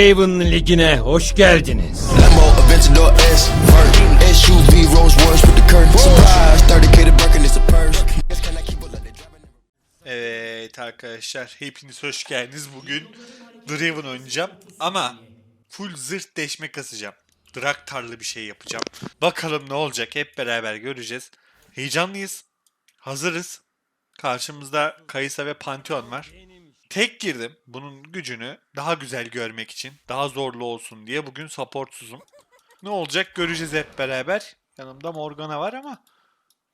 Draven Ligi'ne hoş geldiniz. Lambo, Aventador S, vert. SUV, Rolls Royce with the curtain. Surprise, 30k to Birkin, it's a purse. Can I keep it like they driving? Evet arkadaşlar hepiniz hoş geldiniz. Bugün Draven oynayacağım ama full zırt deşme kasacağım. Draktarlı bir şey yapacağım. Bakalım ne olacak hep beraber göreceğiz. Heyecanlıyız. Hazırız. Karşımızda Kayısa ve Pantheon var. Tek girdim. Bunun gücünü daha güzel görmek için, daha zorlu olsun diye bugün supportsuzum. Ne olacak göreceğiz hep beraber. Yanımda Morgana var ama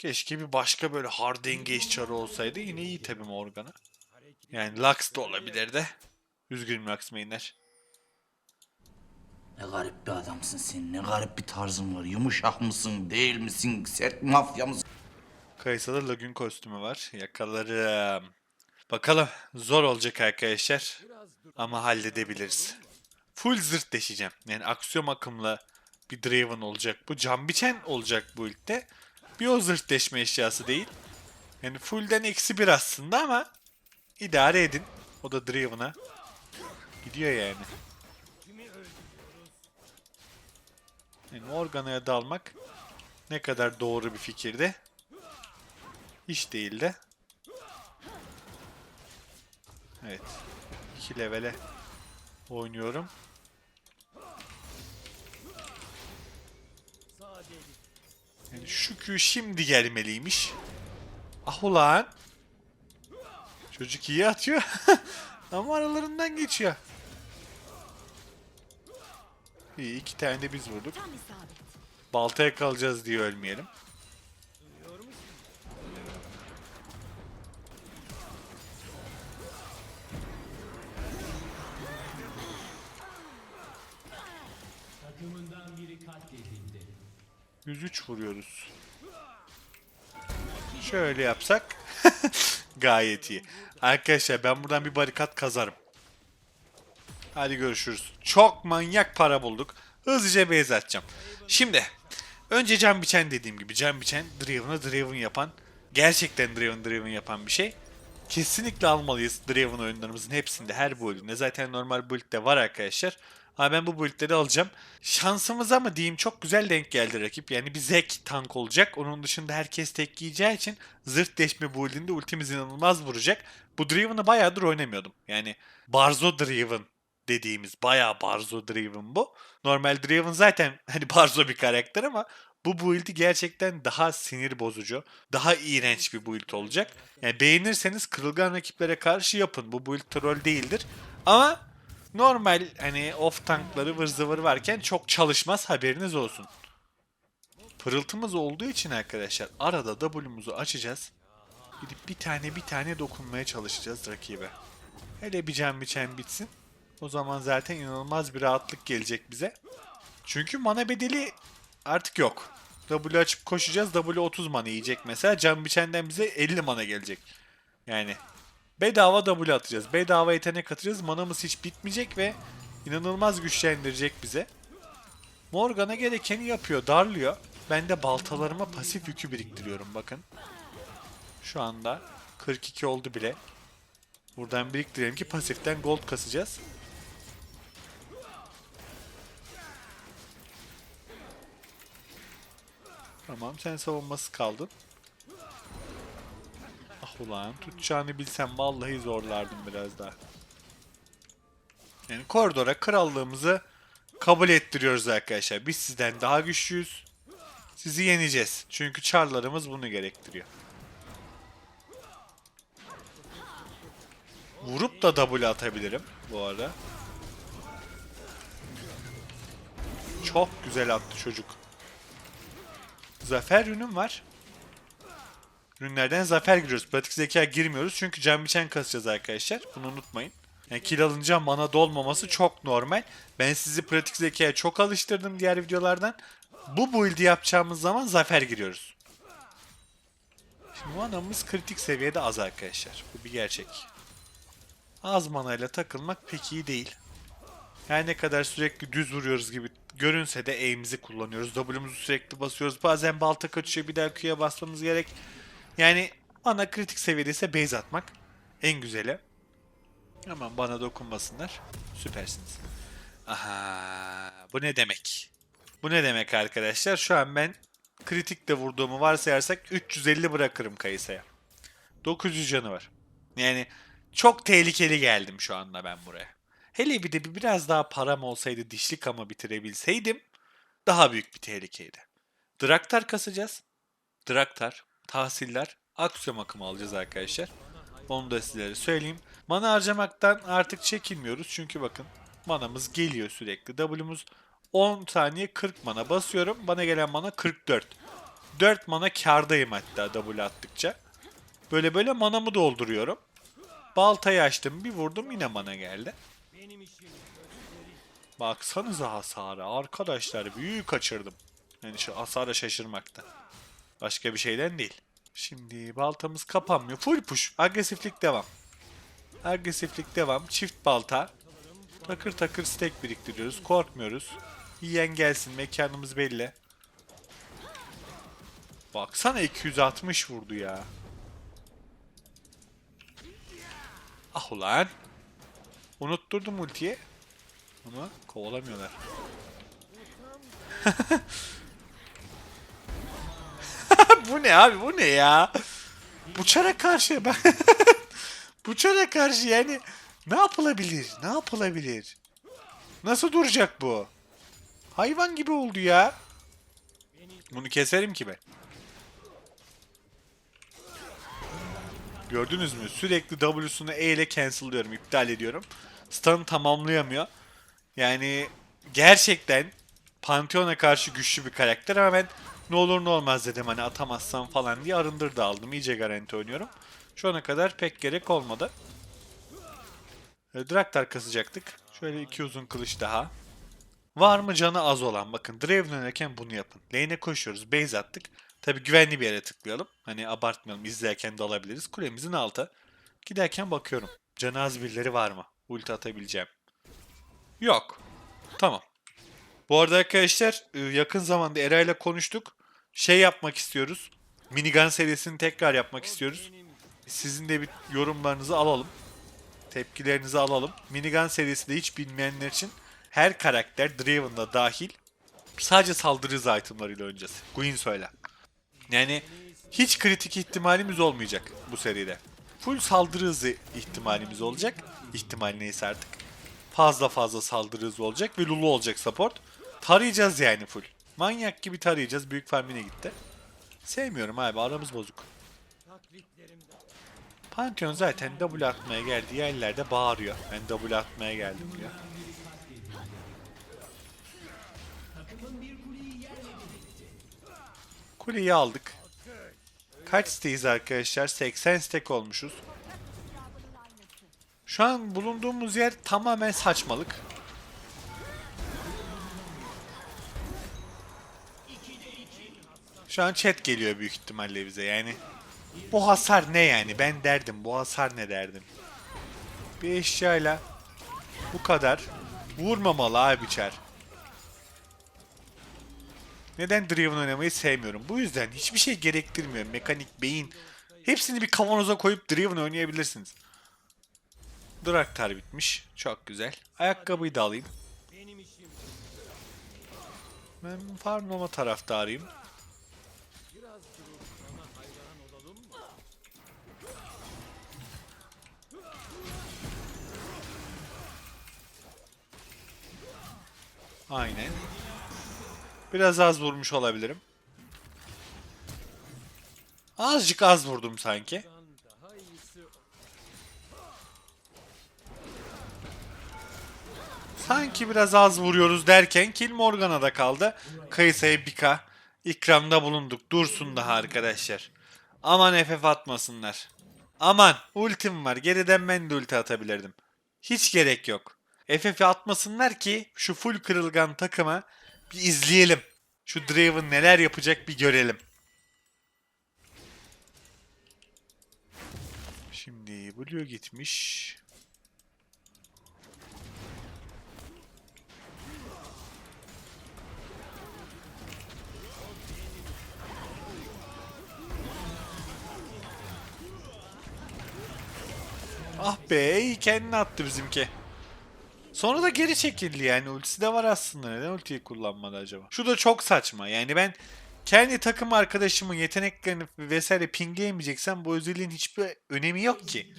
Keşke bir başka böyle hard engage çarı olsaydı yine iyi tabi Morgana. Yani Lux da olabilirdi. Üzgünüm Lux mainler. Ne garip bir adamsın sen. Ne garip bir tarzın var. Yumuşak mısın, değil misin? Sert mafya mısın? Kayısada Lagoon kostümü var. Yakalarım. Bakalım zor olacak arkadaşlar. Ama halledebiliriz. Full zırt deşeceğim. Yani aksiyon akımlı bir Draven olacak bu. Can biçen olacak bu ilkte. Bir o zırt deşme eşyası değil. Yani fullden eksi bir aslında ama idare edin. O da Draven'a. Gidiyor yani. Yani Morgana'ya dalmak ne kadar doğru bir fikirdi. Hiç değil de. Evet. 2 levele oynuyorum. Yani şu Q şimdi gelmeliymiş. Ah ulan. Çocuk iyi atıyor. Ama aralarından geçiyor. İyi iki tane de biz vurduk. Baltaya kalacağız diye ölmeyelim. Katledildi. 103 vuruyoruz. Şöyle yapsak gayet iyi. Arkadaşlar ben buradan bir barikat kazarım. Hadi görüşürüz. Çok manyak para bulduk. Hızlıca base atacağım. Şimdi önce can biçen dediğim gibi can biçen Draven'ı Draven yapan gerçekten Draven Draven yapan bir şey. Kesinlikle almalıyız Draven oyunlarımızın hepsinde her build'inde. Zaten normal build'de var arkadaşlar. Ama ben bu build'leri alacağım. Şansımıza mı diyeyim çok güzel denk geldi rakip. Yani bir Zek tank olacak. Onun dışında herkes tek giyeceği için zırt deşme build'inde ultimiz inanılmaz vuracak. Bu Draven'ı bayağıdır oynamıyordum. Yani Barzo Draven dediğimiz bayağı Barzo Draven bu. Normal Draven zaten hani Barzo bir karakter ama bu build'i gerçekten daha sinir bozucu, daha iğrenç bir build olacak. Yani beğenirseniz kırılgan rakiplere karşı yapın. Bu build troll değildir. Ama normal hani off tankları vır zıvır varken çok çalışmaz haberiniz olsun. Pırıltımız olduğu için arkadaşlar arada W'muzu açacağız. Gidip bir tane bir tane dokunmaya çalışacağız rakibe. Hele bir can biçen bitsin. O zaman zaten inanılmaz bir rahatlık gelecek bize. Çünkü mana bedeli artık yok. W açıp koşacağız. W 30 mana yiyecek mesela. Can biçenden bize 50 mana gelecek. Yani bedava W atacağız. Bedava yetenek atacağız. Manamız hiç bitmeyecek ve inanılmaz güçlendirecek bize. Morgana gerekeni yapıyor. Darlıyor. Ben de baltalarıma pasif yükü biriktiriyorum bakın. Şu anda 42 oldu bile. Buradan biriktirelim ki pasiften gold kasacağız. Tamam sen savunması kaldın. Ulan tutacağını bilsem vallahi zorlardım biraz daha. Yani koridora krallığımızı kabul ettiriyoruz arkadaşlar. Biz sizden daha güçlüyüz. Sizi yeneceğiz. Çünkü çarlarımız bunu gerektiriyor. Vurup da W atabilirim bu arada. Çok güzel attı çocuk. Zafer ürünüm var. Ürünlerden zafer giriyoruz. Pratik zeka girmiyoruz çünkü can biçen kasacağız arkadaşlar. Bunu unutmayın. Yani kill alınca mana dolmaması çok normal. Ben sizi pratik zekaya çok alıştırdım diğer videolardan. Bu build'i yapacağımız zaman zafer giriyoruz. Şimdi manamız kritik seviyede az arkadaşlar. Bu bir gerçek. Az manayla takılmak pek iyi değil. Her ne kadar sürekli düz vuruyoruz gibi görünse de aim'imizi kullanıyoruz. W'muzu sürekli basıyoruz. Bazen balta kaçıyor bir daha Q'ya basmamız gerek. Yani ana kritik seviyede ise base atmak en güzeli. Aman bana dokunmasınlar. Süpersiniz. Aha, bu ne demek? Bu ne demek arkadaşlar? Şu an ben kritikle vurduğumu varsayarsak 350 bırakırım Kayısa'ya. 900 canı var. Yani çok tehlikeli geldim şu anda ben buraya. Hele bir de bir biraz daha param olsaydı dişli kama bitirebilseydim daha büyük bir tehlikeydi. Draktar kasacağız. Draktar, tahsiller, aksiyon akımı alacağız arkadaşlar. Onu da sizlere söyleyeyim. Mana harcamaktan artık çekinmiyoruz. Çünkü bakın manamız geliyor sürekli. W'muz 10 saniye 40 mana basıyorum. Bana gelen mana 44. 4 mana kardayım hatta W attıkça. Böyle böyle manamı dolduruyorum. Baltayı açtım bir vurdum yine mana geldi. Baksanıza hasara arkadaşlar büyük kaçırdım. Yani şu hasara şaşırmakta. Başka bir şeyden değil. Şimdi baltamız kapanmıyor. Full push. Agresiflik devam. Agresiflik devam. Çift balta. Takır takır stack biriktiriyoruz. Korkmuyoruz. Yiyen gelsin. Mekanımız belli. Baksana 260 vurdu ya. Ah ulan. Unutturdum ultiyi. Ama kovalamıyorlar. bu ne abi bu ne ya? Bu çara karşı ben... bu çara karşı yani ne yapılabilir? Ne yapılabilir? Nasıl duracak bu? Hayvan gibi oldu ya. Bunu keserim ki ben. Gördünüz mü? Sürekli W'sunu E ile cancel'lıyorum, iptal ediyorum. Stun'ı tamamlayamıyor. Yani gerçekten Pantheon'a karşı güçlü bir karakter ama ben ne olur ne olmaz dedim hani atamazsam falan diye arındır da aldım. İyice garanti oynuyorum. Şu ana kadar pek gerek olmadı. E, Draktar kasacaktık. Şöyle iki uzun kılıç daha. Var mı canı az olan? Bakın Draven oynarken bunu yapın. Lane'e koşuyoruz. Base attık. Tabi güvenli bir yere tıklayalım. Hani abartmayalım. izlerken de alabiliriz. Kulemizin altı. Giderken bakıyorum. Canı az birileri var mı? Ulti atabileceğim. Yok. Tamam. Bu arada arkadaşlar e, yakın zamanda Era ile konuştuk. Şey yapmak istiyoruz. Minigun serisini tekrar yapmak istiyoruz. Sizin de bir yorumlarınızı alalım. Tepkilerinizi alalım. Minigun serisi de hiç bilmeyenler için her karakter Draven'da dahil sadece saldırı hızı itemlarıyla oynayacağız. Gwyn söyle. Yani hiç kritik ihtimalimiz olmayacak bu seride. Full saldırı hızı ihtimalimiz olacak. İhtimal neyse artık. Fazla fazla saldırı hızı olacak ve Lulu olacak support. Tarayacağız yani full. Manyak gibi tarayacağız. Büyük farmine gitti. Sevmiyorum abi aramız bozuk. Pantheon zaten W atmaya geldiği yerlerde bağırıyor. Ben W atmaya geldim diyor. Kuleyi aldık. Kaç stays arkadaşlar? 80 stack olmuşuz. Şu an bulunduğumuz yer tamamen saçmalık. Şu an chat geliyor büyük ihtimalle bize yani. Bu hasar ne yani? Ben derdim. Bu hasar ne derdim? Bir eşyayla bu kadar vurmamalı abi çar. Neden Draven oynamayı sevmiyorum? Bu yüzden hiçbir şey gerektirmiyor. Mekanik, beyin. Hepsini bir kavanoza koyup Draven oynayabilirsiniz. Draktar bitmiş. Çok güzel. Ayakkabıyı da alayım. Ben farmlama taraftarıyım. Aynen. Biraz az vurmuş olabilirim. Azıcık az vurdum sanki. Sanki biraz az vuruyoruz derken Kill Morgana da kaldı. Kayısa'ya Bika ikramda bulunduk. Dursun daha arkadaşlar. Aman FF atmasınlar. Aman ultim var. Geriden ben de ulti atabilirdim. Hiç gerek yok. FF atmasınlar ki şu full kırılgan takımı bir izleyelim. Şu Draven neler yapacak bir görelim. Şimdi Blue gitmiş. Ah be kendini attı bizimki. Sonra da geri çekildi yani. Ultisi de var aslında. Neden ultiyi kullanmadı acaba? Şu da çok saçma. Yani ben kendi takım arkadaşımın yeteneklerini vesaire pingleyemeyeceksem bu özelliğin hiçbir önemi yok ki.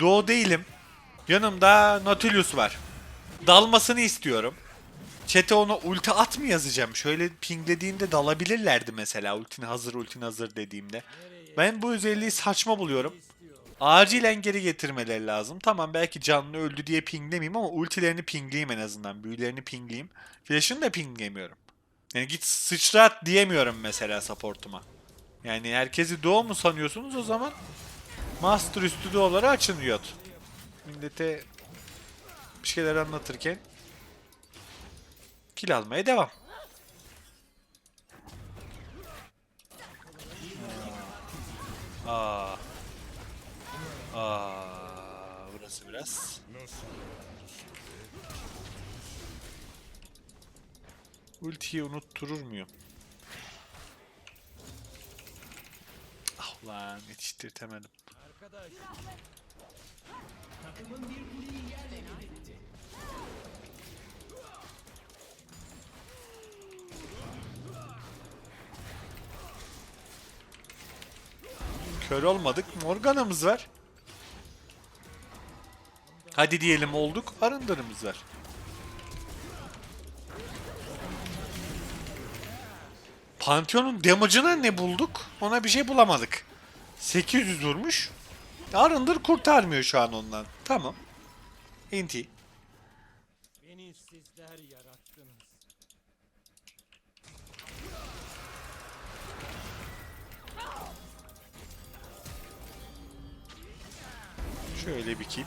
Doğu değilim. Yanımda Nautilus var. Dalmasını istiyorum. Chat'e ona ulti at mı yazacağım? Şöyle pinglediğimde dalabilirlerdi mesela ultin hazır ultin hazır dediğimde. Ben bu özelliği saçma buluyorum. Acilen geri getirmeleri lazım. Tamam belki canlı öldü diye pinglemeyeyim ama ultilerini pingleyeyim en azından. Büyülerini pingleyeyim. Flash'ını da pingleyemiyorum. Yani git sıçrat diyemiyorum mesela support'uma. Yani herkesi doğu mu sanıyorsunuz o zaman? Master üstü doğuları açın Riot. Millete bir şeyler anlatırken kill almaya devam. Aa, burası biraz. Ultiyi unutturur muyum? Ah ulan yetiştirtemedim. Kör olmadık. Morgana'mız var. Hadi diyelim olduk. Arındırımız var. Pantheon'un damage'ına ne bulduk? Ona bir şey bulamadık. 800 vurmuş. Arındır kurtarmıyor şu an ondan. Tamam. Inti. Beni sizler yarattınız. Şöyle bir kill.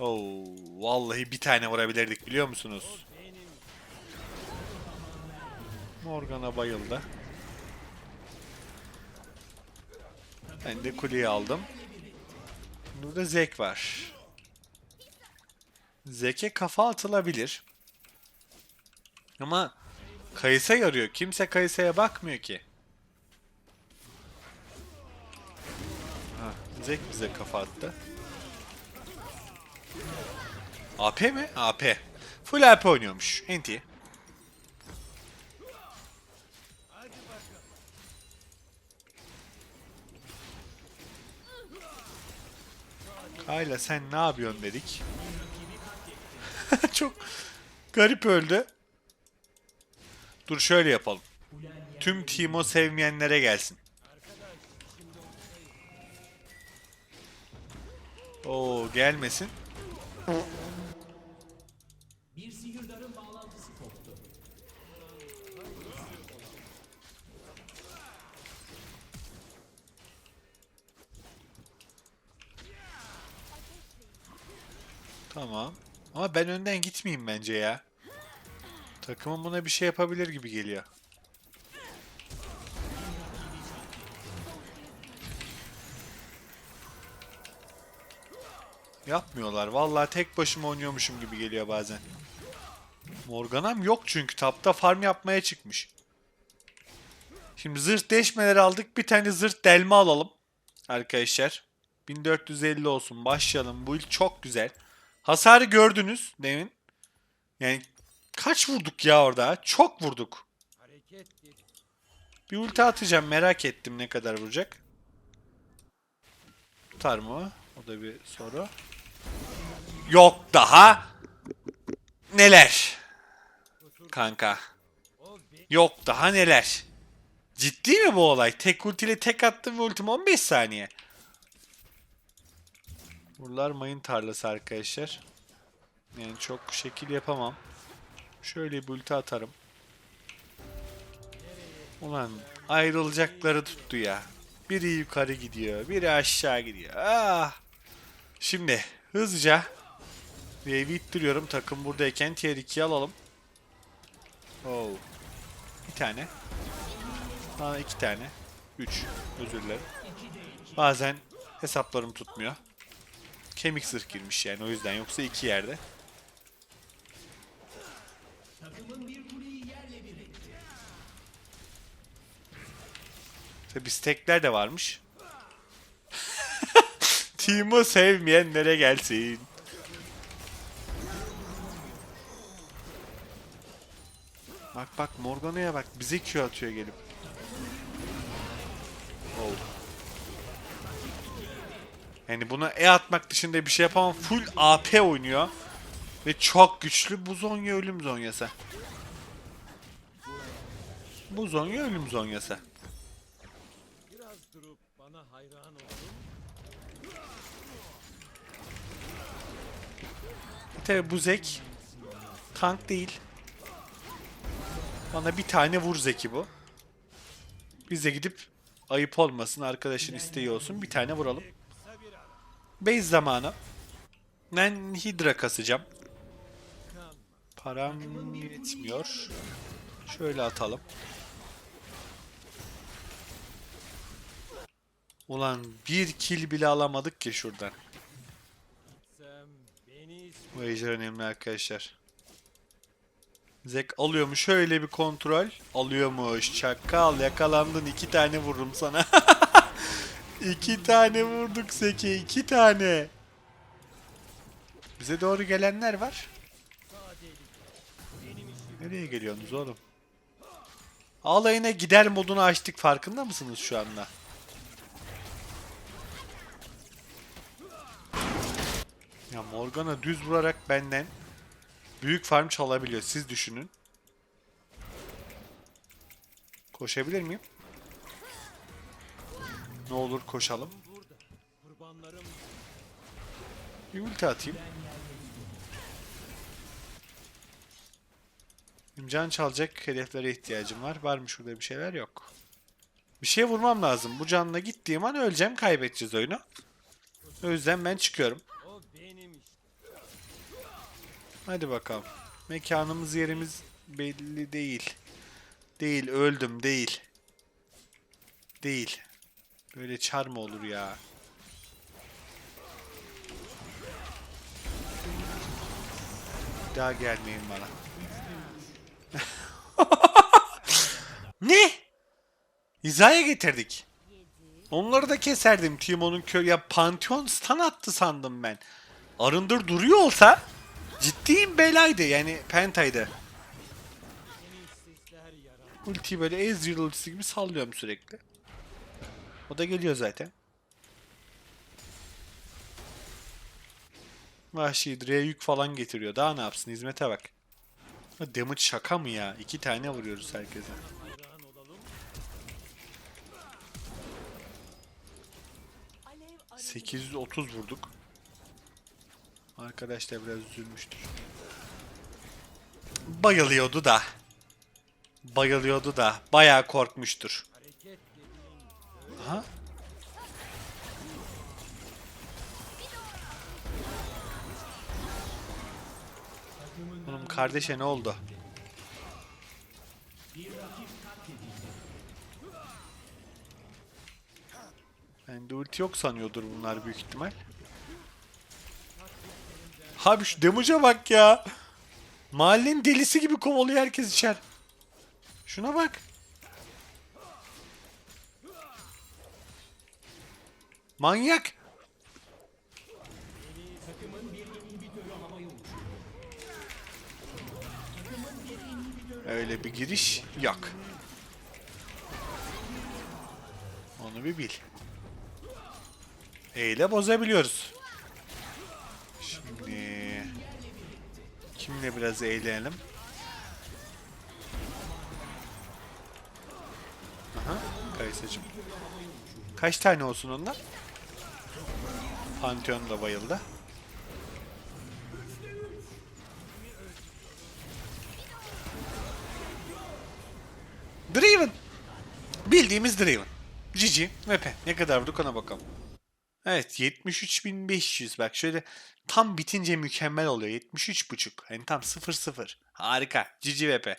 Oo, vallahi bir tane vurabilirdik biliyor musunuz? Morgana bayıldı. Ben de kuleyi aldım. Burada Zek var. Zek'e kafa atılabilir. Ama Kayısa yarıyor. Kimse Kayısa'ya bakmıyor ki. Ha, Zek bize kafa attı. AP mi? AP. Full AP oynuyormuş. Enti. Kayla sen ne yapıyorsun dedik. Çok garip öldü. Dur şöyle yapalım. Tüm Timo sevmeyenlere gelsin. Oo gelmesin. Tamam. Ama ben önden gitmeyeyim bence ya. Takımın buna bir şey yapabilir gibi geliyor. Yapmıyorlar. Vallahi tek başıma oynuyormuşum gibi geliyor bazen. Morgana'm yok çünkü tapta farm yapmaya çıkmış. Şimdi zırh deşmeleri aldık. Bir tane zırh delme alalım. Arkadaşlar. 1450 olsun. Başlayalım. Bu ilk çok güzel. Hasarı gördünüz demin. Yani kaç vurduk ya orada? Çok vurduk. Bir ulti atacağım. Merak ettim ne kadar vuracak. Tutar mı? O da bir soru. Yok daha. Neler? Kanka. Yok daha neler? Ciddi mi bu olay? Tek ultiyle tek attım ve ultim 15 saniye. Buralar mayın tarlası arkadaşlar. Yani çok şekil yapamam. Şöyle bir ulti atarım. Ulan ayrılacakları tuttu ya. Biri yukarı gidiyor, biri aşağı gidiyor. Ah. Şimdi hızlıca wave'i ittiriyorum. Takım buradayken tier 2'yi alalım. Oh. Bir tane. Daha iki tane. Üç. Özür dilerim. Bazen hesaplarım tutmuyor. Kemik zırh girmiş yani o yüzden yoksa iki yerde. Tabi stekler de varmış. Team'ı sevmeyenlere gelsin. Bak bak Morgana'ya bak. Bize Q atıyor gelip. Oldu. Yani buna E atmak dışında bir şey yapamam. Full AP oynuyor. Ve çok güçlü. Bu Zonya ölüm Zonyası. Bu Zonya ölüm Zonyası. Tabi bu Zek tank değil. Bana bir tane vur Zeki bu. Biz de gidip ayıp olmasın arkadaşın isteği olsun bir tane vuralım. Base zamanı. Ben Hydra kasacağım. Param yetmiyor. Şöyle atalım. Ulan bir kill bile alamadık ki şuradan. Bu ejder önemli arkadaşlar. Zek alıyor mu? Şöyle bir kontrol. Alıyormuş. Çakal yakalandın. iki tane vururum sana. iki tane vurduk Zek'e. iki tane. Bize doğru gelenler var. Nereye geliyorsunuz oğlum? Alayına gider modunu açtık. Farkında mısınız şu anda? Ya Morgana düz vurarak benden büyük farm çalabiliyor. Siz düşünün. Koşabilir miyim? Ne olur koşalım. Bir ulti atayım. Can çalacak hedeflere ihtiyacım var. Var mı şurada bir şeyler? Yok. Bir şey vurmam lazım. Bu canla gittiğim an öleceğim. Kaybedeceğiz oyunu. O yüzden ben çıkıyorum. Hadi bakalım. Mekanımız yerimiz belli değil. Değil öldüm değil. Değil. Böyle çar mı olur ya? Daha gelmeyin bana. ne? Hizaya getirdik. Onları da keserdim. Timon'un kö... Ya Pantheon stun attı sandım ben. Arındır duruyor olsa ciddiyim belaydı yani pentaydı. Ultiyi böyle Ezreal ultisi gibi sallıyorum sürekli. O da geliyor zaten. Vahşi Dre'ye yük falan getiriyor. Daha ne yapsın? Hizmete bak. Damage şaka mı ya? İki tane vuruyoruz herkese. Hayran olalım. 830 vurduk. Arkadaş da biraz üzülmüştür. Bayılıyordu da. Bayılıyordu da. Bayağı korkmuştur. Hareket dediğin Aha. Oğlum kardeşe ne oldu? Bende ulti yok sanıyordur bunlar büyük ihtimal. Abi şu damage'a bak ya. Mahallenin delisi gibi kovalıyor herkes içer. Şuna bak. Manyak. Öyle bir giriş yok. Onu bir bil. E ile bozabiliyoruz. Şimdi kimle biraz eğlenelim? Aha, Kayısacım. Kaç tane olsun ondan? Pantheon da bayıldı. Draven. Bildiğimiz Draven. Cici, Mepe. Ne kadar vurduk ona bakalım. Evet 73.500 bak şöyle tam bitince mükemmel oluyor. 73.5 yani tam 0-0. Harika. Cici VP.